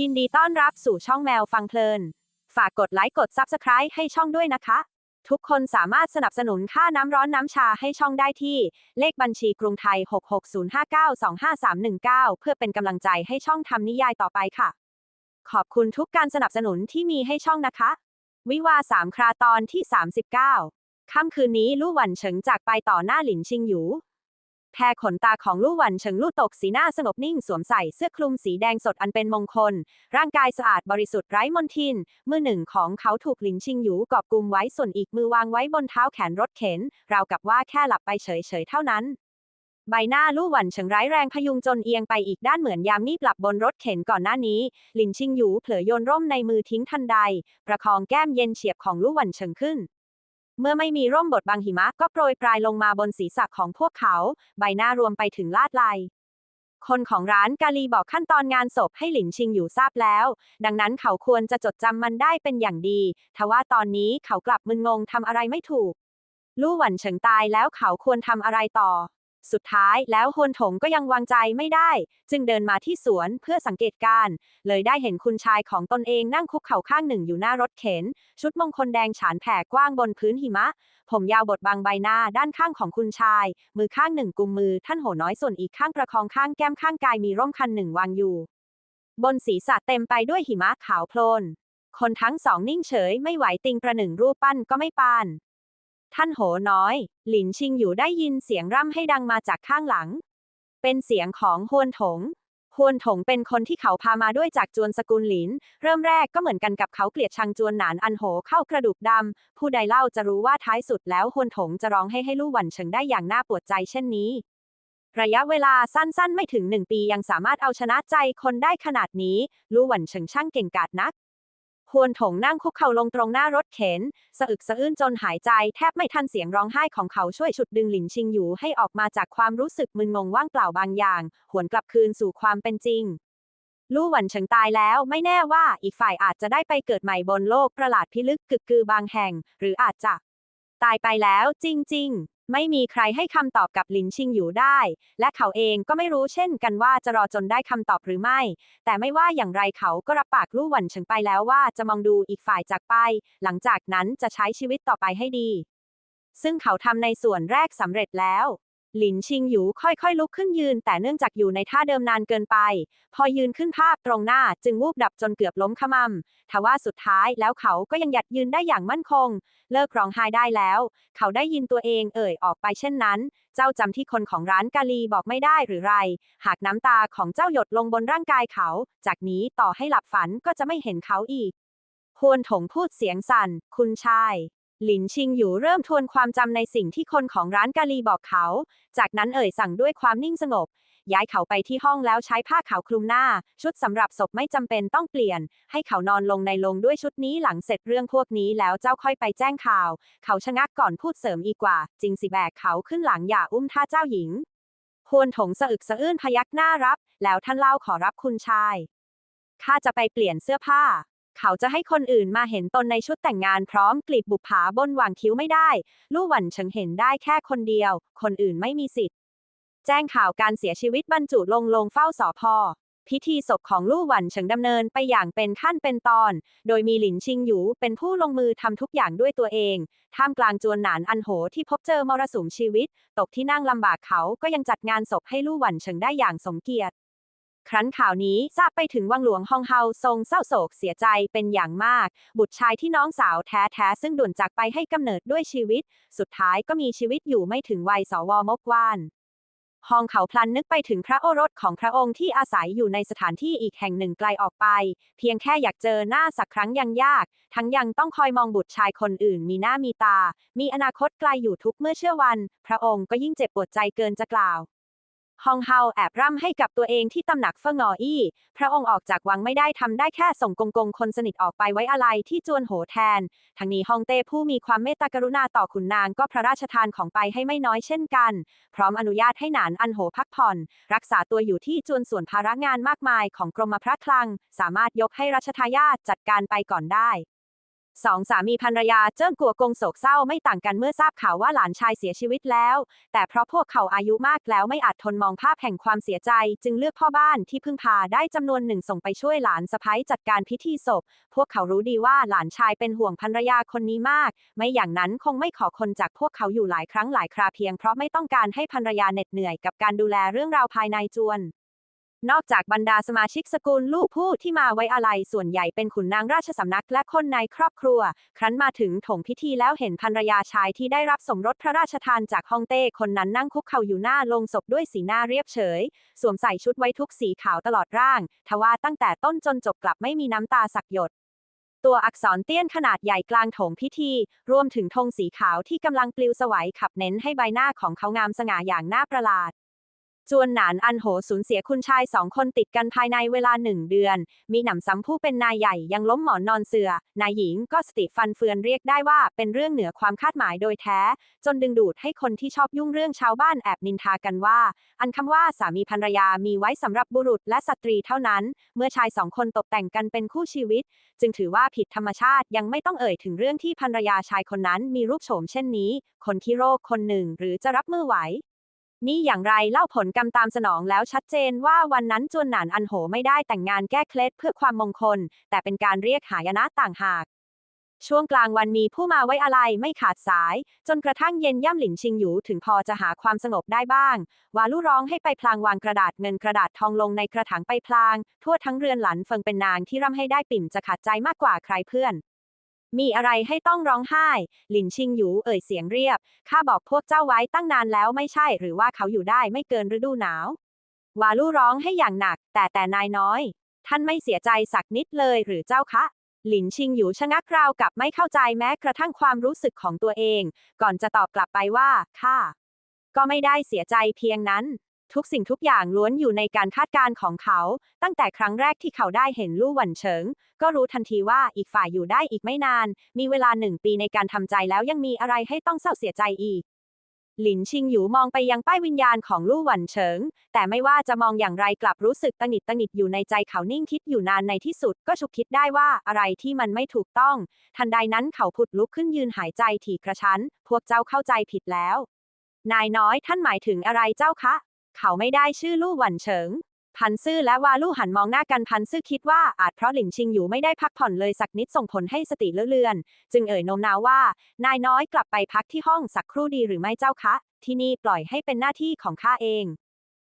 ยินดีต้อนรับสู่ช่องแมวฟังเพลิน ฝากกดไลค์กด Subscribe ให้ช่องด้วยนะคะ ทุกคนสามารถสนับสนุนค่าน้ำร้อนน้ำชาให้ช่องได้ที่ เลขบัญชีกรุงไทย 660592531เพื่อเป็นกำลังใจให้ช่องทำนิยายต่อไปค่ะ ขอบคุณทุกการสนับสนุนที่มีให้ช่องนะคะ วิวาสามคราตอนที่ 39 ค่ำคืนนี้ลู่หวันเฉิงจากไปต่อหน้าหลินชิงหยู แพรขนตาของลู่หวันเฉิงลู่ตกสีหน้าสงบนิ่งสวมใส่เสื้อคลุมสีแดงสดอันเป็นมงคล ร่างกายสะอาดบริสุทธิ์ไร้มลทิน มือหนึ่งของเขาถูกหลินชิงหยูกอบกุมไว้ส่วนอีกมือวางไว้บนเท้าแขนรถเข็น ราวกับว่าแค่หลับไปเฉยๆเท่านั้นใบหน้าลู่หวันเฉิงร้ายแรงพยุงจนเอียงไปอีกด้านเหมือนยามงีบหลับบนรถเข็นก่อนหน้านี้ หลินชิงหยูเผลอโยนร่มในมือทิ้งทันใด ประคองแก้มเย็นเฉียบของลู่หวันเฉิงขึ้น เมื่อไม่มีร่มบทบังหิมะก็โปรยปลายลงมาบนศีรษะของพวกเขา ใบหน้ารวมไปถึงลาดไหลคนของร้านกาลีบอกขั้นตอนงานศพให้หลินชิงอยู่ทราบแล้ว ดังนั้นเขาควรจะจดจำมันได้เป็นอย่างดี ทว่าตอนนี้เขากลับมึนงงทำอะไรไม่ถูก ลู่หวันเฉิงตายแล้วเขาควรทำอะไรต่อ สุดท้ายแล้วฮวนถงก็ยังวางใจไม่ได้ จึงเดินมาที่สวนเพื่อสังเกตการเลยได้เห็นคุณชายของตนเองนั่งคุกเข่าข้างหนึ่งอยู่หน้ารถเข็น ชุดมงคลแดงฉานแผ่กว้างบนพื้นหิมะ ผมยาวบดบังใบหน้าด้านข้างของคุณชาย มือข้างหนึ่งกุมมือท่านโหน้อยส่วนอีกข้างประคองข้างแก้มข้างกายมีร่มคันหนึ่งวางอยู่ บนศีรษะเต็มไปด้วยหิมะขาวโพลนคนทั้งสองนิ่งเฉยไม่ไหวติงประหนึ่งรูปปั้นก็ไม่ปาน ท่านโหน้อย หลินชิงอยู่ได้ยินเสียงร่ำให้ดังมาจากข้างหลัง เป็นเสียงของฮวนถงฮวนถงเป็นคนที่เขาพามาด้วยจากจวนสกุลหลิน เริ่มแรกก็เหมือนกันกับเขาเกลียดชังจวนหนานอันโหเข้ากระดูกดำ ผู้ใดเล่าจะรู้ว่าท้ายสุดแล้วฮวนถงจะร้องให้ให้ลู่หวันเฉิงได้อย่างน่าปวดใจเช่นนี้ ระยะเวลาสั้นๆ ไม่ถึงหนึ่งปียังสามารถเอาชนะใจคนได้ขนาดนี้ ลู่หวันเฉิงช่างเก่งกาจนัก ฮวนถงนั่งคุกเข่าลงตรงหน้ารถเข็น สะอึกสะอื้นจนหายใจแทบไม่ทันเสียงร้องไห้ของเขาช่วยฉุดดึงหลินชิงอยู่ให้ออกมาจากความรู้สึกมึนงงว่างเปล่าบางอย่าง หวนกลับคืนสู่ความเป็นจริง ลู่หวันเฉิงตายแล้วไม่แน่ว่าอีกฝ่ายอาจจะได้ไปเกิดใหม่บนโลกประหลาดพิลึกกึกกือบางแห่ง หรืออาจจะ ตายไปแล้วจริง ๆ ไม่มีใครให้คำตอบกับหลินชิงอยู่ได้ และเขาเองก็ไม่รู้เช่นกันว่าจะรอจนได้คำตอบหรือไม่ แต่ไม่ว่าอย่างไรเขาก็รับปากลู่หวันเฉิงไปแล้วว่าจะมองดูอีกฝ่ายจากไป หลังจากนั้นจะใช้ชีวิตต่อไปให้ดี ซึ่งเขาทำในส่วนแรกสำเร็จแล้ว หลินชิงหยูค่อยๆ ลุกขึ้นยืน แต่เนื่องจากอยู่ในท่าเดิมนานเกินไป พอยืนขึ้นภาพตรงหน้าจึงวูบดับจนเกือบล้มขมำทว่าสุดท้ายแล้วเขาก็ยังหยัดยืนได้อย่างมั่นคง เลิกร้องไห้ได้แล้ว เขาได้ยินตัวเองเอ่ยออกไปเช่นนั้น เจ้าจำที่คนของร้านกาลีบอกไม่ได้หรือไร หากน้ำตาของเจ้าหยดลงบนร่างกายเขา จากนี้ต่อให้หลับฝันก็จะไม่เห็นเขาอีกฮวนถงพูดเสียงสั่น คุณชาย หลินชิงอยู่เริ่มทวนความจำในสิ่งที่คนของร้านกาลีบอกเขา จากนั้นเอ่ยสั่งด้วยความนิ่งสงบ ย้ายเขาไปที่ห้องแล้วใช้ผ้าขาวคลุมหน้า ชุดสำหรับศพไม่จำเป็นต้องเปลี่ยน ให้เขานอนลงในโลงด้วยชุดนี้หลังเสร็จเรื่องพวกนี้แล้วเจ้าค่อยไปแจ้งข่าว เขาชะงักก่อนพูดเสริมอีกว่า จริงสิแบกเขาขึ้นหลังอย่าอุ้มท่าเจ้าหญิงฮวนถงสะอึกสะอื้นพยักหน้ารับ แล้วท่านเล่าขอรับคุณชายข้าจะไปเปลี่ยนเสื้อผ้า เขาจะให้คนอื่นมาเห็นตนในชุดแต่งงานพร้อมกลีบบุปผาบนหว่างคิ้วไม่ได้ ลู่หวันเฉิงเห็นได้แค่คนเดียว คนอื่นไม่มีสิทธิ์ แจ้งข่าวการเสียชีวิตบรรจุลงลงเฝ้าสอพอพิธีศพของลู่หวันเฉิงดำเนินไปอย่างเป็นขั้นเป็นตอน โดยมีหลินชิงหยูเป็นผู้ลงมือทำทุกอย่างด้วยตัวเอง ท่ามกลางจวนหนานอันโหที่พบเจอมรสุมชีวิต ตกที่นั่งลำบากเขาก็ยังจัดงานศพให้ลู่หวันเฉิงได้อย่างสมเกียรติ ครั้นข่าวนี้ทราบไปถึงวังหลวงฮองเฮาทรงเศร้าโศกเสียใจเป็นอย่างมาก บุตรชายที่น้องสาวแท้ๆซึ่งด่วนจากไปให้กำเนิดด้วยชีวิต สุดท้ายก็มีชีวิตอยู่ไม่ถึงวัยสวมกวานฮองเขาพลันนึกไปถึงพระโอรสของพระองค์ที่อาศัยอยู่ในสถานที่อีกแห่งหนึ่งไกลออกไป เพียงแค่อยากเจอหน้าสักครั้งยังยาก ทั้งยังต้องคอยมองบุตรชายคนอื่น มีหน้ามีตา มีอนาคตไกลอยู่ทุกเมื่อเชื่อวัน พระองค์ก็ยิ่งเจ็บปวดใจเกินจะกล่าว ฮองเฮาแอบร่ำให้กับตัวเองที่ตำหนักเฟิงออี้ พระองค์ออกจากวังไม่ได้ทำได้แค่ส่งกงกงคนสนิทออกไปไว้อะไรที่จวนโหแทน ทั้งนี้ฮองเต้ผู้มีความเมตตากรุณาต่อขุนนางก็พระราชทานของไปให้ไม่น้อยเช่นกัน พร้อมอนุญาตให้หนานอันโหพักผ่อน รักษาตัวอยู่ที่จวนส่วนภาระงานมากมายของกรมพระคลัง สามารถยกให้รัชทายาทจัดการไปก่อนได้ สองสามีภรรยาเจิ้งกัวกงโศกเศร้าไม่ต่างกันเมื่อทราบข่าวว่าหลานชายเสียชีวิตแล้ว แต่เพราะพวกเขาอายุมากแล้วไม่อาจทนมองภาพแห่งความเสียใจ จึงเลือกพ่อบ้านที่พึ่งพาได้จำนวนหนึ่งส่งไปช่วยหลานสะพ้ยจัดการพิธีศพ พวกเขารู้ดีว่าหลานชายเป็นห่วงภรรยาคนนี้มาก ไม่อย่างนั้นคงไม่ขอคนจากพวกเขาอยู่หลายครั้งหลายคราเพียงเพราะไม่ต้องการให้ภรรยาเหน็ดเหนื่อยกับการดูแลเรื่องราวภายในจวน นอกจากบรรดาสมาชิกสกุลลูกผู้ที่มาไว้อาลัยส่วนใหญ่เป็นขุนนางราชสำนักและคนในครอบครัว ครั้นมาถึงถงพิธีแล้วเห็นภรรยาชายที่ได้รับสมรสพระราชทานจากฮ่องเต้คนนั้นนั่งคุกเข่าอยู่หน้าลงศพด้วยสีหน้าเรียบเฉย สวมใส่ชุดไว้ทุกสีขาวตลอดร่าง ทว่าตั้งแต่ต้นจนจบกลับไม่มีน้ำตาสักหยดตัวอักษรเตี้ยนขนาดใหญ่กลางโถงพิธี รวมถึงธงสีขาวที่กำลังปลิวสวัยขับเน้นให้ใบหน้าของเขางามสง่าอย่างน่าประหลาด จวนหนานอันโหสูญเสียคุณชายสองคนติดกันภายในเวลาหนึ่งเดือน มีหนำซ้ำผู้เป็นนายใหญ่ยังล้มหมอนนอนเสือนายหญิงก็สติฟันเฟือนเรียกได้ว่าเป็นเรื่องเหนือความคาดหมายโดยแท้ จนดึงดูดให้คนที่ชอบยุ่งเรื่องชาวบ้านแอบนินทากันว่า อันคำว่าสามีภรรยามีไว้สำหรับบุรุษและสตรีเท่านั้น เมื่อชายสองคนตกแต่งกันเป็นคู่ชีวิต จึงถือว่าผิดธรรมชาติยังไม่ต้องเอ่ยถึงเรื่องที่ภรรยาชายคนนั้นมีรูปโฉมเช่นนี้ คนขี้โรคคนหนึ่งหรือจะรับมือไหว นี่อย่างไรเล่าผลกรรมตามสนองแล้วชัดเจนว่าวันนั้นจวนหนานอันโหไม่ได้แต่งงานแก้เคล็ดเพื่อความมงคล แต่เป็นการเรียกหายนะต่างหาก ช่วงกลางวันมีผู้มาไว้อะไรไม่ขาดสาย จนกระทั่งเย็นย่ำหลินชิงหยูถึงพอจะหาความสงบได้บ้าง วาลุร้องให้ไปพลางวางกระดาษเงินกระดาษทองลงในกระถางไปพลาง ทั่วทั้งเรือนหลันเฟิงเป็นนางที่ร่ำให้ได้ปิ่มจะขาดใจมากกว่าใครเพื่อน มีอะไรให้ต้องร้องไห้ หลินชิงหยูเอ่ยเสียงเรียบ ข้าบอกพวกเจ้าไว้ตั้งนานแล้วไม่ใช่ หรือว่าเขาอยู่ได้ไม่เกินฤดูหนาว วาลุร้องให้อย่างหนัก แต่แต่นายน้อย ท่านไม่เสียใจสักนิดเลยหรือเจ้าคะ หลินชิงหยูชะงักราวกับไม่เข้าใจแม้กระทั่งความรู้สึกของตัวเอง ก่อนจะตอบกลับไปว่า ข้า ก็ไม่ได้เสียใจเพียงนั้น ทุกสิ่งทุกอย่างล้วนอยู่ในการคาดการณ์ของเขา ตั้งแต่ครั้งแรกที่เขาได้เห็นลู่หวันเฉิง ก็รู้ทันทีว่าอีกฝ่ายอยู่ได้อีกไม่นาน มีเวลาหนึ่งปีในการทำใจแล้วยังมีอะไรให้ต้องเศร้าเสียใจอีก หลินชิงหยูมองไปยังป้ายวิญญาณของลู่หวันเฉิง แต่ไม่ว่าจะมองอย่างไรกลับรู้สึกตังหงิดตังหงิดอยู่ในใจเขานิ่งคิดอยู่นานในที่สุด ก็ฉุกคิดได้ว่าอะไรที่มันไม่ถูกต้อง ทันใดนั้นเขาผุดลุกขึ้นยืนหายใจถี่กระชั้น พวกเจ้าเข้าใจผิดแล้ว นายน้อยท่านหมายถึงอะไรเจ้าคะ เขาไม่ได้ชื่อลู่หวันเฉิง พันซื่อและวาลู่หันมองหน้ากันพันซื่อคิดว่าอาจเพราะหลินชิงอยู่ไม่ได้พักผ่อนเลยสักนิดส่งผลให้สติเลอะเลือน จึงเอ่ยโน้มน้าวว่า นายน้อยกลับไปพักที่ห้องสักครู่ดีหรือไม่เจ้าคะ ที่นี่ปล่อยให้เป็นหน้าที่ของข้าเอง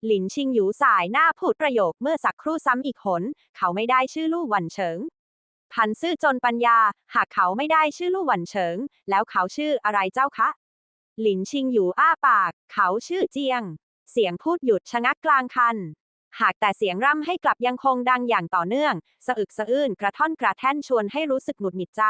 หลินชิงหยูสายหน้าพูดประโยคเมื่อสักครู่ซ้ำอีกหน เขาไม่ได้ชื่อลู่หวันเฉิง พันซื่อจนปัญญา หากเขาไม่ได้ชื่อลู่หวันเฉิง แล้วเขาชื่ออะไรเจ้าคะ หลินชิงหยูอ้าปาก เขาชื่อเจียง เสียงพูดหยุดชะงักกลางคัน หากแต่เสียงร่ำให้กลับยังคงดังอย่างต่อเนื่อง สะอึกสะอื้นกระท่อนกระแท่นชวนให้รู้สึกหงุดหงิดใจ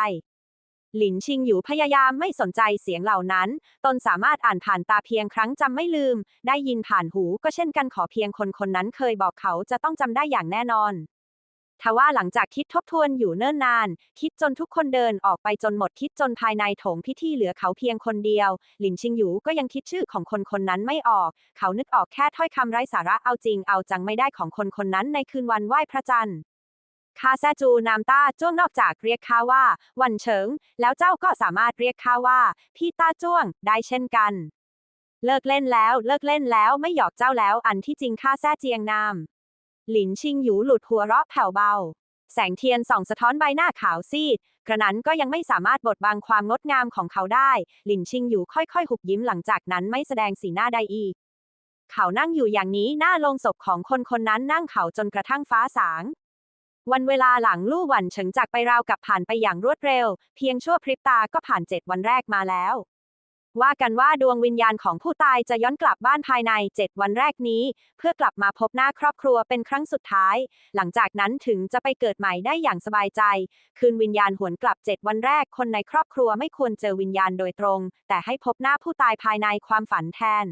หลินชิงอยู่พยายามไม่สนใจเสียงเหล่านั้น ตนสามารถอ่านผ่านตาเพียงครั้งจำไม่ลืม ได้ยินผ่านหูก็เช่นกันขอเพียงคนคนนั้นเคยบอกเขาจะต้องจำได้อย่างแน่นอน ทว่าหลังจากคิดทบทวนอยู่เนิ่นนาน คิดจนทุกคนเดินออกไปจนหมดคิดจนภายในโถงพิธีเหลือเขาเพียงคนเดียว หลินชิงหยูก็ยังคิดชื่อของคนคนนั้นไม่ออก เขานึกออกแค่ถ้อยคำไร้สาระเอาจริงเอาจังไม่ได้ของคนคนนั้นในคืนวันไหว้พระจันทร์ข้าแซจูนามต้าจ้วงนอกจากเรียกข้าว่า วันเฉิง แล้วเจ้าก็สามารถเรียกข้าว่า พี่ต้าจ้วงได้เช่นกัน เลิกเล่นแล้ว เลิกเล่นแล้วไม่หยอกเจ้าแล้ว อันที่จริงข้าแซ่เจียงนาม หลินชิงหยูหลุดหัวเราะแผ่วเบา แสงเทียนส่องสะท้อนใบหน้าขาวซีด กระนั้นก็ยังไม่สามารถบดบังความงดงามของเขาได้ หลินชิงอยู่ค่อยๆ หุบยิ้มหลังจากนั้นไม่แสดงสีหน้าใดอีก เขานั่งอยู่อย่างนี้หน้าลงศพของคนคนนั้นนั่งเขาจนกระทั่งฟ้าสาง วันเวลาหลังลู่หวันเฉิงจากไปราวกับผ่านไปอย่างรวดเร็ว เพียงชั่วพริบตาก็ผ่านเจ็ดวันแรกมาแล้ว ว่ากันว่าดวงวิญญาณของผู้ตายจะย้อนกลับบ้านภายใน 7 วันแรกนี้ เพื่อกลับมาพบหน้าครอบครัวเป็นครั้งสุดท้าย หลังจากนั้นถึงจะไปเกิดใหม่ได้อย่างสบายใจ คืนวิญญาณหวนกลับ 7 วันแรกคนในครอบครัวไม่ควรเจอวิญญาณโดยตรง แต่ให้พบหน้าผู้ตายภายในความฝันแทน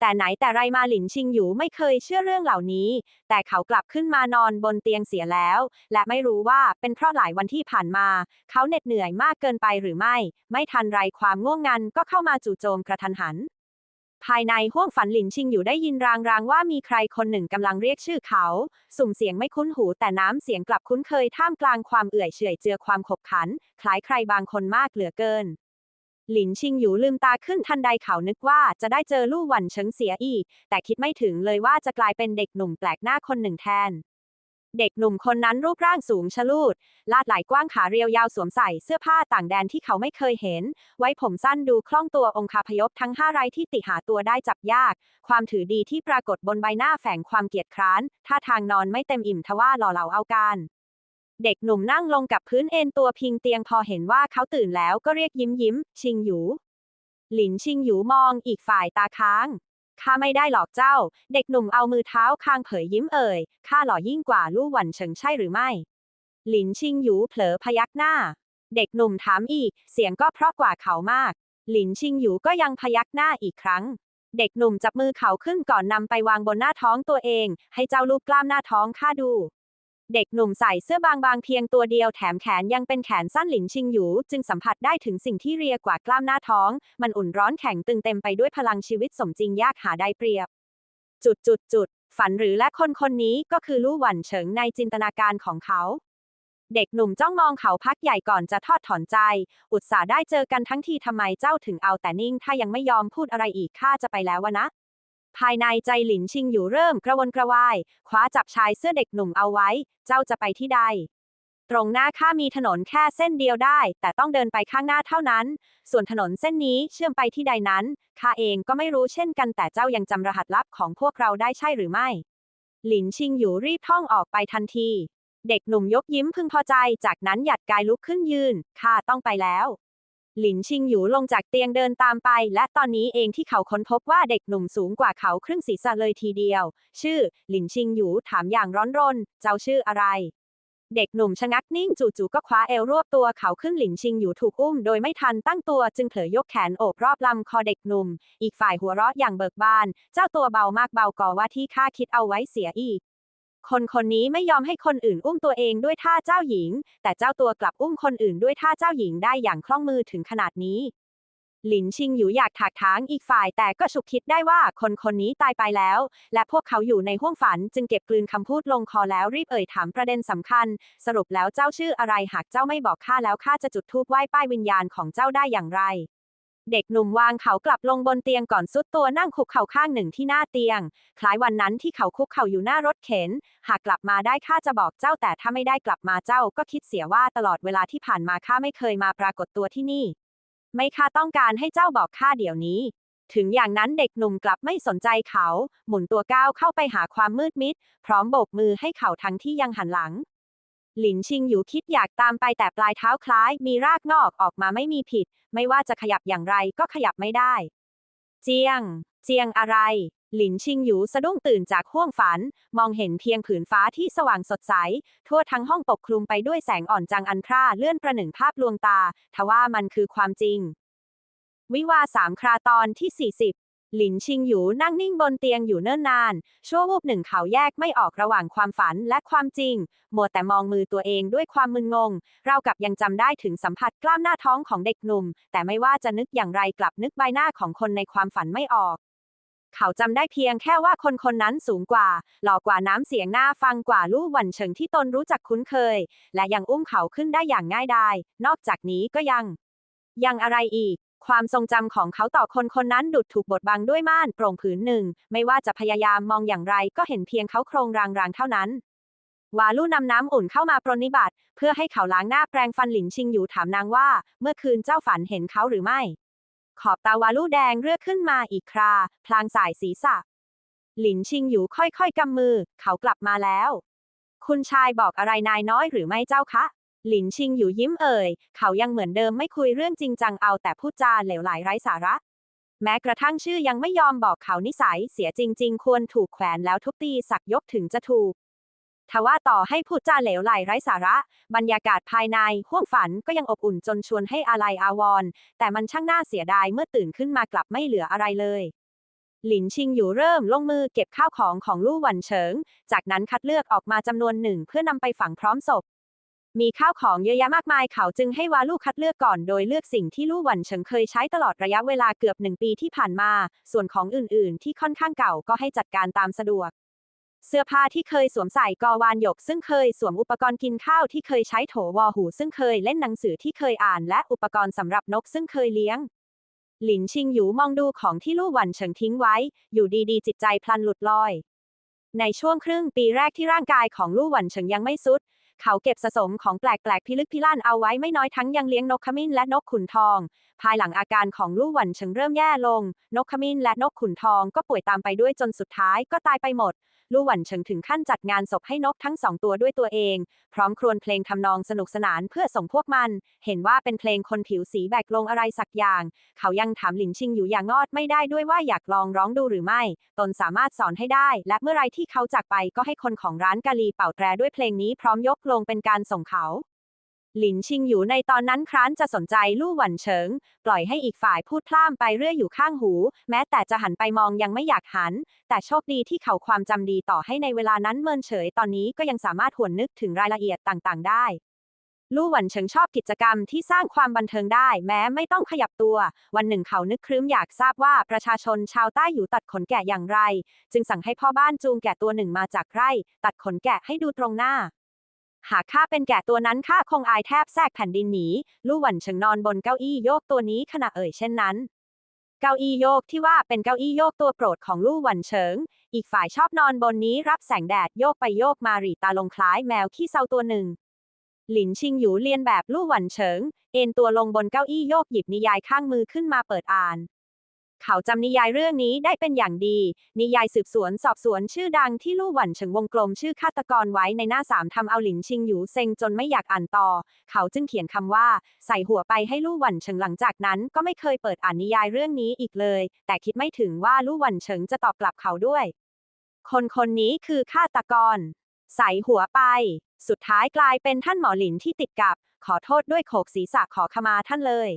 แต่ไหนแต่ไรมาหลินชิงหยูไม่เคยเชื่อเรื่องเหล่านี้ แต่เขากลับขึ้นมานอนบนเตียงเสียแล้ว และไม่รู้ว่าเป็นเพราะหลายวันที่ผ่านมา เขาเหน็ดเหนื่อยมากเกินไปหรือไม่ ไม่ทันไรความง่วงงันก็เข้ามาจู่โจมกระทันหัน ภายในห้วงฝันหลินชิงอยู่ได้ยินรางๆว่ามีใครคนหนึ่งกำลังเรียกชื่อเขา สุ่มเสียงไม่คุ้นหูแต่น้ำเสียงกลับคุ้นเคยท่ามกลางความเอื่อยเฉอยเจือความขบขัน คล้ายใครบางคนมากเหลือเกิน หลินชิงอยู่ลืมตาขึ้นทันใดเขานึกว่าจะได้เจอลู่หวันเฉิงเสียอีก แต่คิดไม่ถึงเลยว่าจะกลายเป็นเด็กหนุ่มแปลกหน้าคนหนึ่งแทน เด็กหนุ่มคนนั้นรูปร่างสูงชะลูด ลาดไหลกว้างขาเรียวยาวสวมใส่เสื้อผ้าต่างแดนที่เขาไม่เคยเห็น ไว้ผมสั้นดูคล่องตัวองคาพยพทั้งห้าไรที่ติหาตัวได้จับยาก ความถือดีที่ปรากฏบนใบหน้าแฝงความเกียจคร้านท่าทางนอนไม่เต็มอิ่มทว่าหล่อเหลาเอาการ เด็กหนุ่มนั่งลงกับพื้นเอนตัวพิงเตียงพอเห็นว่าเขาตื่นแล้วก็เรียกยิ้มยิ้ม ชิงหยู หลินชิงหยูมองอีกฝ่ายตาค้างข้าไม่ได้หลอกเจ้า เด็กหนุ่มเอามือเท้าคางเผยยิ้มเอ่ยข้าหล่อยิ่งกว่าลู่หวันเฉิงใช่หรือไม่ หลินชิงหยูเผลอพยักหน้า เด็กหนุ่มถามอีก เสียงก็เพราะกว่าเขามาก หลินชิงหยูก็ยังพยักหน้าอีกครั้ง เด็กหนุ่มจับมือเขาขึ้นก่อนนำไปวางบนหน้าท้องตัวเอง ให้เจ้าลูกกล้ามหน้าท้องข้าดู เด็กหนุ่มใส่เสื้อบางๆเพียงตัวเดียวแถมแขนยังเป็นแขนสั้นหลินชิงหยูจึงสัมผัสได้ถึงสิ่งที่เรียกว่ากล้ามหน้าท้อง มันอุ่นร้อนแข็งตึงเต็มไปด้วยพลังชีวิตสมจริงยากหาได้เปรียบ จุดจุดจุดฝันหรือและคนคนนี้ก็คือลู่หวันเฉิงในจินตนาการของเขา เด็กหนุ่มจ้องมองเขาพักใหญ่ก่อนจะทอดถอนใจ อุตส่าห์ได้เจอกันทั้งทีทำไมเจ้าถึงเอาแต่นิ่ง ถ้ายังไม่ยอมพูดอะไรอีกข้าจะไปแล้ววะนะ ภายในใจหลินชิงอยู่เริ่มกระวนกระวาย คว้าจับชายเสื้อเด็กหนุ่มเอาไว้ เจ้าจะไปที่ใด ตรงหน้าข้ามีถนนแค่เส้นเดียวได้ แต่ต้องเดินไปข้างหน้าเท่านั้น ส่วนถนนเส้นนี้เชื่อมไปที่ใดนั้น ข้าเองก็ไม่รู้เช่นกันแต่เจ้ายังจำรหัสลับของพวกเราได้ใช่หรือไม่ หลินชิงอยู่รีบท่องออกไปทันที เด็กหนุ่มยกยิ้มพึงพอใจ จากนั้นหยัดกายลุกขึ้นยืน ข้าต้องไปแล้ว หลินชิงอยู่ลงจากเตียงเดินตามไป และตอนนี้เองที่เขาค้นพบว่าเด็กหนุ่มสูงกว่าเขาครึ่งศีรษะเลยทีเดียว ชื่อ หลินชิงอยู่ถามอย่างร้อนรน เจ้าชื่ออะไร เด็กหนุ่มชะงักนิ่งจู่ๆก็คว้าเอวรวบตัวเขาขึ้นหลินชิงอยู่ถูกอุ้มโดยไม่ทันตั้งตัวจึงเผลอยกแขนโอบรอบลำคอเด็กหนุ่ม อีกฝ่ายหัวเราะอย่างเบิกบาน เจ้าตัวเบามากเบากว่าว่าที่ข้าคิดเอาไว้เสียอีก คนคนนี้ไม่ยอมให้คนอื่นอุ้มตัวเองด้วยท่าเจ้าหญิง แต่เจ้าตัวกลับอุ้มคนอื่นด้วยท่าเจ้าหญิงได้อย่างคล่องมือถึงขนาดนี้ หลินชิงอยู่อยากถากถางอีกฝ่าย แต่ก็ฉุกคิดได้ว่าคนคนนี้ตายไปแล้ว และพวกเขาอยู่ในห้วงฝัน จึงเก็บกลืนคำพูดลงคอแล้วรีบเอ่ยถามประเด็นสำคัญ สรุปแล้วเจ้าชื่ออะไรหากเจ้าไม่บอกข้าแล้วข้าจะจุดธูปไหว้ป้ายวิญญาณของเจ้าได้อย่างไร เด็กหนุ่มวางเขากลับลงบนเตียงก่อนสุดตัวนั่งคุกเข่าข้างหนึ่งที่หน้าเตียง คล้ายวันนั้นที่เขาคุกเข่าอยู่หน้ารถเข็น หากกลับมาได้ข้าจะบอกเจ้าแต่ถ้าไม่ได้กลับมาเจ้าก็คิดเสียว่าตลอดเวลาที่ผ่านมาข้าไม่เคยมาปรากฏตัวที่นี่ ไม่ข้าต้องการให้เจ้าบอกข้าเดี๋ยวนี้ ถึงอย่างนั้นเด็กหนุ่มกลับไม่สนใจเขา หมุนตัวก้าวเข้าไปหาความมืดมิด พร้อมโบกมือให้เขาทั้งที่ยังหันหลัง หลินชิงอยู่คิดอยากตามไปแต่ปลายเท้าคล้าย มีรากงอกออกมาไม่มีผิด ไม่ว่าจะขยับอย่างไรก็ขยับไม่ได้ เจียง เจียงอะไร หลินชิงอยู่สะดุ้งตื่นจากห้วงฝัน มองเห็นเพียงผืนฟ้าที่สว่างสดใส ทั่วทั้งห้องปกคลุมไปด้วยแสงอ่อนจังอันพร่าเลื่อนประหนึ่งภาพลวงตา ทว่ามันคือความจริง วิวาสามคราตอนที่ 40 หลินชิงอยู่นั่งนิ่งบนเตียงอยู่เนิ่นนาน ชั่ววูบหนึ่งเขาแยกไม่ออกระหว่างความฝันและความจริง มัวแต่มองมือตัวเองด้วยความมึนงง เรากับยังจำได้ถึงสัมผัสกล้ามหน้าท้องของเด็กหนุ่ม แต่ไม่ว่าจะนึกอย่างไรกลับนึกใบหน้าของคนในความฝันไม่ออก เขาจำได้เพียงแค่ว่าคนคนนั้นสูงกว่า หล่อกว่าน้ำเสียงหน้าฟังกว่าลู่หวันเฉิงที่ตนรู้จักคุ้นเคย และยังอุ้มเขาขึ้นได้อย่างง่ายดาย นอกจากนี้ก็ยัง ยังอะไรอีก ความทรงจำของเขาต่อคนคนนั้นดุดถูกบดบังด้วยม่านโปร่งผืนหนึ่ง ไม่ว่าจะพยายามมองอย่างไรก็เห็นเพียงเขาโครงรางๆเท่านั้น วาลุนำน้ำอุ่นเข้ามาปรนนิบัติ เพื่อให้เขาล้างหน้าแปรงฟันหลินชิงอยู่ถามนางว่า เมื่อคืนเจ้าฝันเห็นเขาหรือไม่ ขอบตาวาลุแดงเลือกขึ้นมาอีกครา พลางสายศีรษะ หลินชิงอยู่ค่อยๆกำมือ เขากลับมาแล้ว คุณชายบอกอะไรนายน้อยหรือไม่เจ้าคะ หลินชิงอยู่ยิ้มเอ่ย เขายังเหมือนเดิมไม่คุยเรื่องจริงจังเอาแต่พูดจาเหลวไหลไร้สาระ แม้กระทั่งชื่อยังไม่ยอมบอกเขานิสัยเสียจริง ๆ ควรถูกแขวนแล้วทุบตีสักยกถึงจะถูก ทว่าต่อให้พูดจาเหลวไหลไร้สาระ บรรยากาศภายในห้วงฝันก็ยังอบอุ่นจนชวนให้อาลัยอาวรณ์แต่มันช่างน่าเสียดายเมื่อตื่นขึ้นมากลับไม่เหลืออะไรเลยหลินชิงอยู่เริ่มลงมือเก็บข้าวของของลู่หวันเฉิง จากนั้นคัดเลือกออกมาจำนวนหนึ่งเพื่อนำไปฝังพร้อมศพ มีข้าวของเยอะแยะมากมายเขาจึงให้วาลูคัดเลือกก่อนโดยเลือกสิ่งที่ลู่หวันเฉิงเคยใช้ตลอดระยะเวลาเกือบหนึ่งปีที่ผ่านมา ส่วนของอื่น ๆ ที่ค่อนข้างเก่าก็ให้จัดการตามสะดวก เสื้อผ้าที่เคยสวมใส่กอวานหยก ซึ่งเคยสวมอุปกรณ์กินข้าวที่เคยใช้โถวอหู ซึ่งเคยเล่นหนังสือที่เคยอ่าน และอุปกรณ์สำหรับนกซึ่งเคยเลี้ยงหลินชิงหยูมองดูของที่ลู่หวันเฉิงทิ้งไว้ อยู่ดีๆ จิตใจพลันหลุดลอย ในช่วงครึ่งปีแรกที่ร่างกายของลู่หวันเฉิงยังไม่สุด เขาเก็บสะสมของแปลกๆ พิลึกพิลั่นเอาไว้ไม่น้อยทั้งยังเลี้ยงนกขมิ้นและนกขุนทอง ภายหลังอาการของลู่หวันเฉิงเริ่มแย่ลง นกขมิ้นและนกขุนทองก็ป่วยตามไปด้วยจนสุดท้ายก็ตายไปหมด ลู่หวันเฉิงถึงขั้นจัดงานศพให้นกทั้งสองตัวด้วยตัวเอง พร้อมครวญเพลงทำนองสนุกสนานเพื่อส่งพวกมัน เห็นว่าเป็นเพลงคนผิวสีแบกลงอะไรสักอย่าง เขายังถามหลินชิงอยู่อย่างงอดไม่ได้ด้วยว่าอยากลองร้องดูหรือไม่ ตนสามารถสอนให้ได้ และเมื่อไรที่เขาจากไปก็ให้คนของร้านกาลีเป่าแตรด้วยเพลงนี้พร้อมยกลงเป็นการส่งเขา หลินชิงอยู่ในตอนนั้นครั้นจะสนใจลู่หวันเฉิง ปล่อยให้อีกฝ่ายพูดพล่ามไปเรื่อยอยู่ข้างหู แม้แต่จะหันไปมองยังไม่อยากหัน แต่โชคดีที่เขาความจำดีต่อให้ในเวลานั้นเมินเฉยตอนนี้ก็ยังสามารถหวนนึกถึงรายละเอียดต่างๆ ได้ลู่หวันเฉิงชอบกิจกรรมที่สร้างความบันเทิงได้ แม้ไม่ต้องขยับตัว วันหนึ่งเขานึกครึ้มอยากทราบว่าประชาชนชาวใต้อยู่ตัดขนแกะอย่างไร จึงสั่งให้พ่อบ้านจูงแกะตัวหนึ่งมาจากไร่ ตัดขนแกะให้ดูตรงหน้า หากข้าเป็นแกะตัวนั้นข้าคงอายแทบแทรกแผ่นดินหนี ลู่หวันเฉิงนอนบนเก้าอี้โยกตัวนี้ขณะเอ่ยเช่นนั้น เก้าอี้โยกที่ว่าเป็นเก้าอี้โยกตัวโปรดของลู่หวันเฉิง อีกฝ่ายชอบนอนบนนี้รับแสงแดดโยกไปโยกมาหรีตาลงคล้ายแมวขี้เศร้าตัวหนึ่ง หลินชิงหยูเรียนแบบลู่หวันเฉิง เอนตัวลงบนเก้าอี้โยกหยิบนิยายข้างมือขึ้นมาเปิดอ่าน เขาจำนิยายเรื่องนี้ได้เป็นอย่างดี นิยายสืบสวนสอบสวนชื่อดังที่ลู่หวันเฉิงวงกลมชื่อฆาตกรไว้ในหน้าสามทำเอาหลินชิงหยูเซ็งจนไม่อยากอ่านต่อ เขาจึงเขียนคำว่า ใส่หัวไปให้ลู่หวันเฉิงหลังจากนั้นก็ไม่เคยเปิดอ่านนิยายเรื่องนี้อีกเลย แต่คิดไม่ถึงว่าลู่หวันเฉิงจะตอบกลับเขาด้วย คนคนนี้คือฆาตกร ใส่หัวไป สุดท้ายกลายเป็นท่านหมอหลินที่ติดกับ ขอโทษด้วยโขกศีรษะขอขมาท่านเลย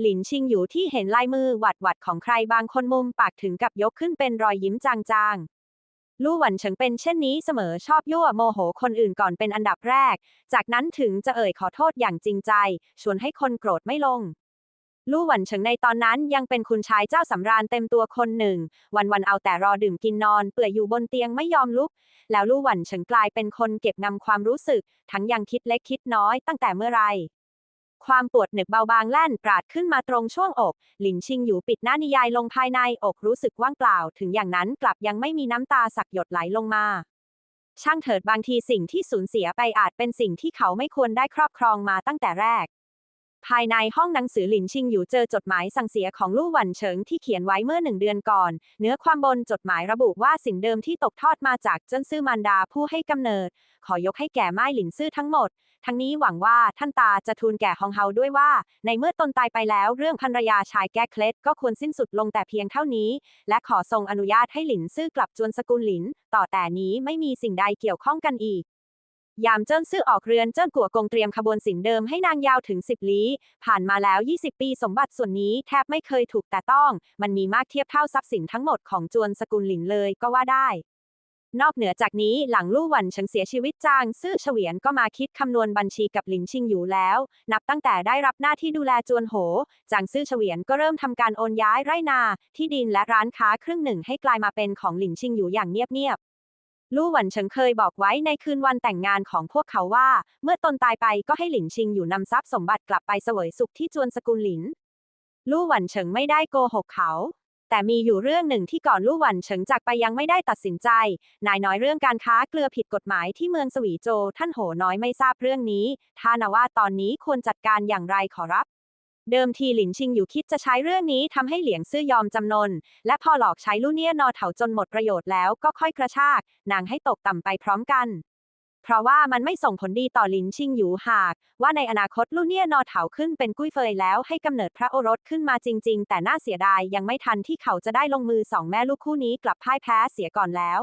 หลินชิงอยู่ที่เห็นลายมือหวัดหวัดของใครบางคนมุมปากถึงกับยกขึ้นเป็นรอยยิ้มจางๆ ลู่หวันเฉิงเป็นเช่นนี้เสมอชอบยั่วโมโหคนอื่นก่อนเป็นอันดับแรก จากนั้นถึงจะเอ่ยขอโทษอย่างจริงใจ ชวนให้คนโกรธไม่ลง ลู่หวันเฉิงในตอนนั้นยังเป็นคุณชายเจ้าสำราญเต็มตัวคนหนึ่ง วันๆเอาแต่รอดื่มกินนอน เปื่อยอยู่บนเตียงไม่ยอมลุก แล้วลู่หวันเฉิงกลายเป็นคนเก็บงำความรู้สึก ทั้งยังคิดเล็กคิดน้อยตั้งแต่เมื่อไร ความปวดหนึบเบาบางแล่นปราดขึ้นมาตรงช่วงอก หลินชิงอยู่ปิดหน้านิยายลงภายในอกรู้สึกว่างเปล่า ถึงอย่างนั้นกลับยังไม่มีน้ำตาสักหยดไหลลงมา ช่างเถิดบางทีสิ่งที่สูญเสียไปอาจเป็นสิ่งที่เขาไม่ควรได้ครอบครองมาตั้งแต่แรก ภายในห้องหนังสือหลินชิงอยู่เจอจดหมายสั่งเสียของลู่หวันเฉิงที่เขียนไว้เมื่อหนึ่งเดือนก่อน เนื้อความบนจดหมายระบุว่าสินเดิมที่ตกทอดมาจากเจิ้นซื่อมารดาผู้ให้กำเนิด ขอยกให้แก่ไม้หลินซื่อทั้งหมด ทั้งนี้หวังว่าท่านตาจะทูลแก่ฮองเฮาด้วยว่า ในเมื่อตนตายไปแล้วเรื่องภรรยาชายแก้เคล็ดก็ควรสิ้นสุดลงแต่เพียงเท่านี้ และขอทรงอนุญาตให้หลินซื่อกลับจวนสกุลหลิน ต่อแต่นี้ไม่มีสิ่งใดเกี่ยวข้องกันอีก ยามเจิ้นซื่อออกเรือนเจิ้นกัวกงเตรียมขบวนสินเดิมให้นางยาวถึง 10 ลี้ ผ่านมาแล้ว 20 ปีสมบัติส่วนนี้แทบไม่เคยถูกแต่ต้อง มันมีมากเทียบเท่าทรัพย์สินทั้งหมดของจวนสกุลหลินเลยก็ว่าได้ นอกเหนือจากนี้หลังลู่หวันเฉิงเสียชีวิตจางซื่อเฉวียนก็มาคิดคำนวณบัญชีกับหลินชิงอยู่แล้ว นับตั้งแต่ได้รับหน้าที่ดูแลจวนโห จางซื่อเฉวียนก็เริ่มทำการโอนย้ายไร่นา ที่ดินและร้านค้าครึ่งหนึ่งให้กลายมาเป็นของหลินชิงอยู่อย่างเงียบๆ ลู่หวันเฉิงเคยบอกไว้ในคืนวันแต่งงานของพวกเขาว่า เมื่อตนตายไปก็ให้หลินชิงอยู่นำทรัพย์สมบัติกลับไปเสวยสุขที่จวนสกุลหลิน ลู่หวันเฉิงไม่ได้โกหกเขา แต่มีอยู่เรื่องหนึ่งที่ก่อนลู่หวันเฉิงจากไปยังไม่ได้ตัดสินใจ นายน้อยเรื่องการค้าเกลือผิดกฎหมายที่เมืองสวีโจวท่านโหน้อยไม่ทราบเรื่องนี้ท่านว่าตอนนี้ควรจัดการอย่างไรขอรับ เดิมทีหลินชิงอยู่คิดจะใช้เรื่องนี้ทำให้เหลียงซื่อยอมจำนน และพอหลอกใช้ลู่เนี่ยนอเถาจนหมดประโยชน์แล้วก็ค่อยกระชาก นางให้ตกต่ำไปพร้อมกัน เพราะว่ามันไม่ส่งผลดีต่อหลินชิงอยู่หาก ว่าในอนาคตลู่เนี่ยนอเถาขึ้นเป็นกุ้ยเฟยแล้วให้กำเนิดพระโอรสขึ้นมาจริง ๆ แต่น่าเสียดายยังไม่ทันที่เขาจะได้ลงมือสองแม่ลูกคู่นี้กลับพ่ายแพ้เสียก่อนแล้ว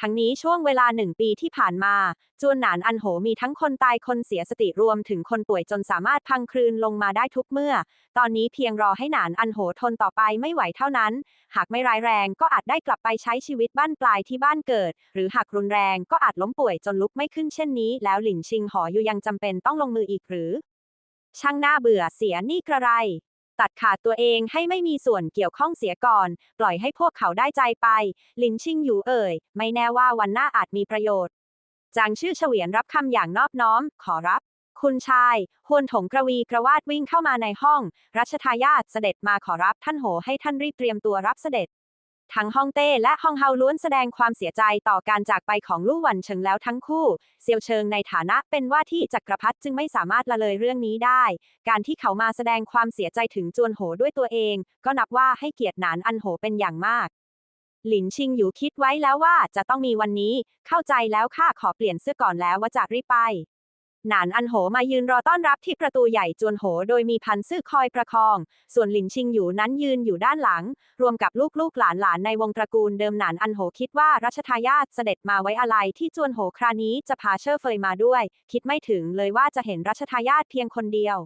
ทั้งนี้ช่วงเวลาหนึ่งปีที่ผ่านมา จวนหนานอันโหมีทั้งคนตายคนเสียสติรวมถึงคนป่วยจนสามารถพังคลืนลงมาได้ทุกเมื่อ ตอนนี้เพียงรอให้หนานอันโหทนต่อไปไม่ไหวเท่านั้น หากไม่ร้ายแรงก็อาจได้กลับไปใช้ชีวิตบ้านปลายที่บ้านเกิด หรือหากรุนแรงก็อาจล้มป่วยจนลุกไม่ขึ้นเช่นนี้ แล้วหลินชิงหออยู่ยังจำเป็นต้องลงมืออีกหรือ ช่างน่าเบื่อเสียนี่กระไร ตัดขาดตัวเองให้ไม่มีส่วนเกี่ยวข้องเสียก่อน ปล่อยให้พวกเขาได้ใจไป ลินชิงอยู่เอ่ย ไม่แน่ว่าวันหน้าอาจมีประโยชน์ จางชื่อเฉวียนรับคำอย่างนอบน้อม ขอรับ คุณชายฮวนถงกระวีกระวาดวิ่งเข้ามาในห้อง รัชทายาทเสด็จมาขอรับท่านโหให้ท่านรีบเตรียมตัวรับเสด็จ ทั้งฮ่องเต้และฮ่องเฮาล้วนแสดงความเสียใจต่อการจากไปของลู่หวันเฉิงแล้วทั้งคู่ เซียวเชิงในฐานะเป็นว่าที่จักรพรรดิจึงไม่สามารถละเลยเรื่องนี้ได้ การที่เขามาแสดงความเสียใจถึงจวนโหด้วยตัวเอง ก็นับว่าให้เกียรติหนานอันโหเป็นอย่างมาก หลินชิงอยู่คิดไว้แล้วว่าจะต้องมีวันนี้ เข้าใจแล้วข้าขอเปลี่ยนเสื้อก่อนแล้วว่าจะรีบไป หนานอันโหมายืนรอต้อนรับที่ประตูใหญ่จวนโหโดยมีพันซื่อคอยประคอง ส่วนหลินชิงอยู่นั้นยืนอยู่ด้านหลัง รวมกับลูกๆหลานๆในวงตระกูลเดิมหนานอันโหคิดว่ารัชทายาทเสด็จมาไว้อะไรที่จวนโหครานี้จะพาเชอร์เฟยมาด้วย คิดไม่ถึงเลยว่าจะเห็นรัชทายาทเพียงคนเดียว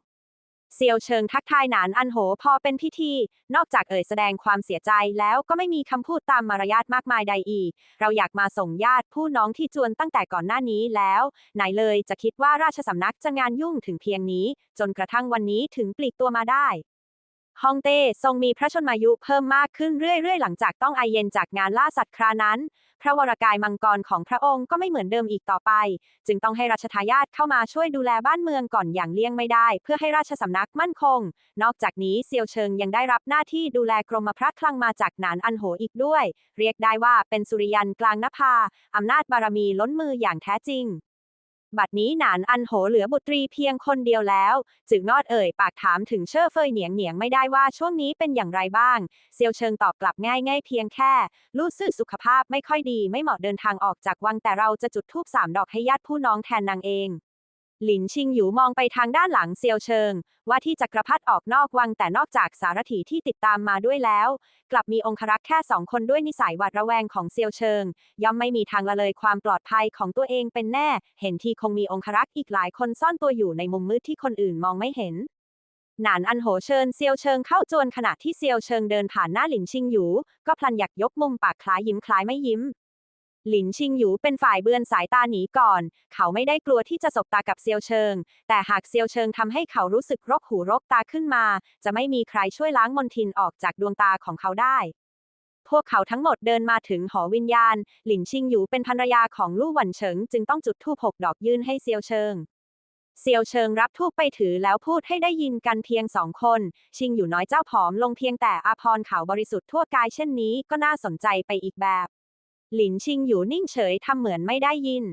เซียวเชิงทักทายหนานอันโหพอเป็นพิธี นอกจากเอ่ยแสดงความเสียใจแล้วก็ไม่มีคำพูดตามมารยาทมากมายใดอีก เราอยากมาส่งญาติผู้น้องที่จวนตั้งแต่ก่อนหน้านี้แล้ว ไหนเลยจะคิดว่าราชสำนักจะงานยุ่งถึงเพียงนี้ จนกระทั่งวันนี้ถึงปลีกตัวมาได้ ฮ่องเต้ทรงมีพระชนมายุเพิ่มมากขึ้นเรื่อยๆ หลังจากต้องไอเย็นจากงานล่าสัตว์ครานั้น พระวรากายมังกรของพระองค์ก็ไม่เหมือนเดิมอีกต่อไป จึงต้องให้ราชทายาทเข้ามาช่วยดูแลบ้านเมืองก่อนอย่างเลี่ยงไม่ได้ เพื่อให้ราชสำนักมั่นคง นอกจากนี้เซียวเชิงยังได้รับหน้าที่ดูแลกรมพระคลังมาจากหนานอันโหอีกด้วย เรียกได้ว่าเป็นสุริยันกลางนภาอำนาจบารมีล้นมืออย่างแท้จริง บัดนี้หนานอันโหเหลือบุตรีเพียงคนเดียวแล้ว จึงนอดเอ่ยปากถามถึงเชอ่อเฟยเหนียงเหนียงไม่ได้ว่าช่วงนี้เป็นอย่างไรบ้าง เซียวเชิงตอบกลับง่ายง่ายเพียงแค่รู้สึกสุขภาพไม่ค่อยดีไม่เหมาะเดินทางออกจากวังแต่เราจะจุดธูปสามดอกให้ญาติผู้น้องแทนนางเอง หลินชิงหยูมองไปทางด้านหลังเซียวเชิง ว่าที่จักรพรรดิออกนอกวังแต่นอกจากสารถีที่ติดตามมาด้วยแล้ว กลับมีองครักษ์แค่สองคนด้วยนิสัยหวาดระแวงของเซียวเชิง ย่อมไม่มีทางละเลยความปลอดภัยของตัวเองเป็นแน่ เห็นทีคงมีองครักษ์อีกหลายคนซ่อนตัวอยู่ในมุมมืดที่คนอื่นมองไม่เห็นหนานอันโหเชิญเซียวเชิงเข้าจวนขณะที่เซียวเชิงเดินผ่านหน้าหลินชิงหยูก็พลันอยากยกมุมปากคล้ายยิ้มคล้ายไม่ยิ้ม หลินชิงหยูเป็นฝ่ายเบือนสายตาหนีก่อน เขาไม่ได้กลัวที่จะสบตากับเซียวเชิง แต่หากเซียวเชิงทำให้เขารู้สึกรกหูรกตาขึ้นมา จะไม่มีใครช่วยล้างมนทินออกจากดวงตาของเขาได้ พวกเขาทั้งหมดเดินมาถึงหอวิญญาณ หลินชิงหยูเป็นภรรยาของลู่หวันเฉิง จึงต้องจุดธูปหกดอกยื่นให้เซียวเชิงเซียวเชิงรับธูปไปถือแล้วพูดให้ได้ยินกันเพียงสองคน ชิงอยู่น้อยเจ้าผอมลงเพียงแต่อาพรขาวบริสุทธิ์ทั่วกายเช่นนี้ก็น่าสนใจไปอีกแบบ หลินชิงอยู่นิ่งเฉยทำเหมือนไม่ได้ยิน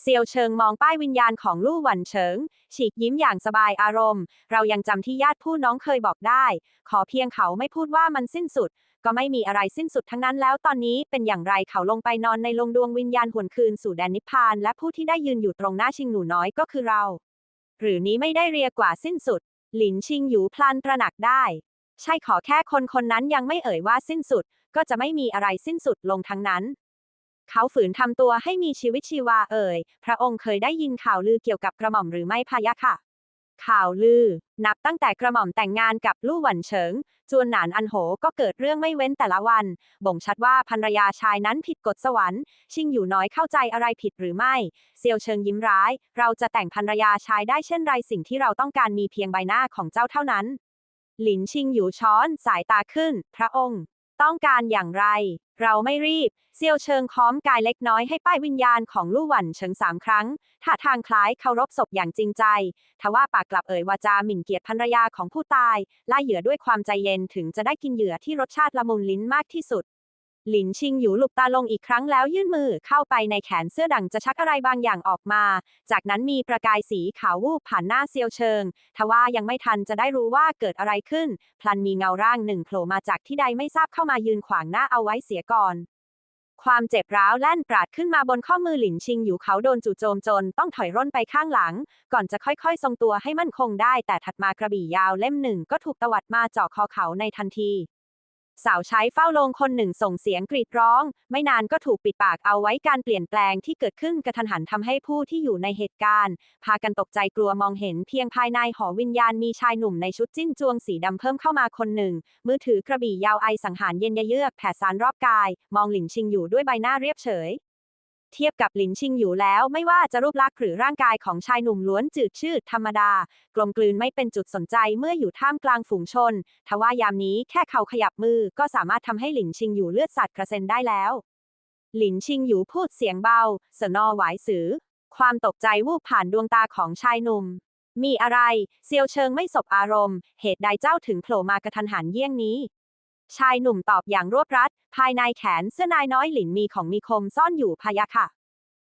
เซียวเชิงมองป้ายวิญญาณของลู่หวันเฉิง ฉีกยิ้มอย่างสบายอารมณ์ เรายังจำที่ญาติผู้น้องเคยบอกได้ ขอเพียงเขาไม่พูดว่ามันสิ้นสุด ก็ไม่มีอะไรสิ้นสุดทั้งนั้นแล้วตอนนี้เป็นอย่างไรเขาลงไปนอนในลงดวงวิญญาณหวนคืนสู่แดนนิพพาน และผู้ที่ได้ยืนอยู่ตรงหน้าชิงหนูน้อยก็คือเรา หรือนี้ไม่ได้เรียกว่าสิ้นสุด หลินชิงหยูพลันตระหนักได้ ใช่ขอแค่คนคนนั้นยังไม่เอ่ยว่าสิ้นสุด ก็จะไม่มีอะไรสิ้นสุดลงทั้งนั้น เขาฝืนทำตัวให้มีชีวิตชีวาเอ่ย พระองค์เคยได้ยินข่าวลือเกี่ยวกับกระหม่อมหรือไม่พะยะค่ะ ข่าวลือ นับตั้งแต่กระหม่อมแต่งงานกับลู่หวันเฉิง จวนหนานอันโหก็เกิดเรื่องไม่เว้นแต่ละวัน บ่งชัดว่าภรรยาชายนั้นผิดกฎสวรรค์ ชิงอยู่น้อยเข้าใจอะไรผิดหรือไม่ เซียวเชิงยิ้มร้าย เราจะแต่งภรรยาชายได้เช่นไรสิ่งที่เราต้องการมีเพียงใบหน้าของเจ้าเท่านั้น หลินชิงอยู่ช้อน สายตาขึ้น พระองค์ ต้องการอย่างไร เราไม่รีบ เซียวเชิงค้อมกายเล็กน้อยให้ป้ายวิญญาณของลู่หวันเฉิงสามครั้งท่าทางคล้ายเคารพศพอย่างจริงใจ ทว่าปากกลับเอ่ยวาจาหมิ่นเกียรติภรรยาของผู้ตาย ล่าเหยื่อด้วยความใจเย็นถึงจะได้กินเหยื่อที่รสชาติละมุนลิ้นมากที่สุด หลินชิงหยูหลุบตาลงอีกครั้งแล้วยื่นมือเข้าไปในแขนเสื้อดังจะชักอะไรบางอย่างออกมา จากนั้นมีประกายสีขาววูบผ่านหน้าเซียวเชิง ทว่ายังไม่ทันจะได้รู้ว่าเกิดอะไรขึ้น พลันมีเงาร่างหนึ่งโผล่มาจากที่ใดไม่ทราบเข้ามายืนขวางหน้าเอาไว้เสียก่อน ความเจ็บร้าวแล่นปราดขึ้นมาบนข้อมือหลินชิงอยู่เขาโดนจู่โจมจนต้องถอยร่นไปข้างหลัง ก่อนจะค่อยๆ ทรงตัวให้มั่นคงได้ แต่ถัดมากระบี่ยาวเล่มหนึ่งก็ถูกตวัดมาเจาะคอเขาในทันที สาวใช้เฝ้าโลงคนหนึ่งส่งเสียงกรีดร้อง ไม่นานก็ถูกปิดปากเอาไว้การเปลี่ยนแปลงที่เกิดขึ้นกระทันหันทำให้ผู้ที่อยู่ในเหตุการณ์ พากันตกใจกลัวมองเห็นเพียงภายในหอวิญญาณมีชายหนุ่มในชุดจิ้นจวงสีดำเพิ่มเข้ามาคนหนึ่ง มือถือกระบี่ยาวไอสังหารเย็นยเยือกแผ่สารรอบกาย มองหลินชิงอยู่ด้วยใบหน้าเรียบเฉย เทียบกับหลินชิงอยู่แล้ว ไม่ว่าจะรูปลักษณ์หรือร่างกายของชายหนุ่มล้วนจืดชืดธรรมดา กลมกลืนไม่เป็นจุดสนใจเมื่ออยู่ท่ามกลางฝูงชน ทว่ายามนี้แค่เขาขยับมือก็สามารถทำให้หลินชิงอยู่เลือดสัตว์กระเซ็นได้แล้ว หลินชิงอยู่พูดเสียงเบา สนอหวายสือ ความตกใจวูบผ่านดวงตาของชายหนุ่ม มีอะไร เซียวเชิงไม่สบอารมณ์ เหตุใดเจ้าถึงโผล่มากระทันหันเยี่ยงนี้ ชายหนุ่มตอบอย่างรวบรัด ภายในแขนเสื้อนายน้อยหลินมีของมีคมซ่อนอยู่พะยะค่ะ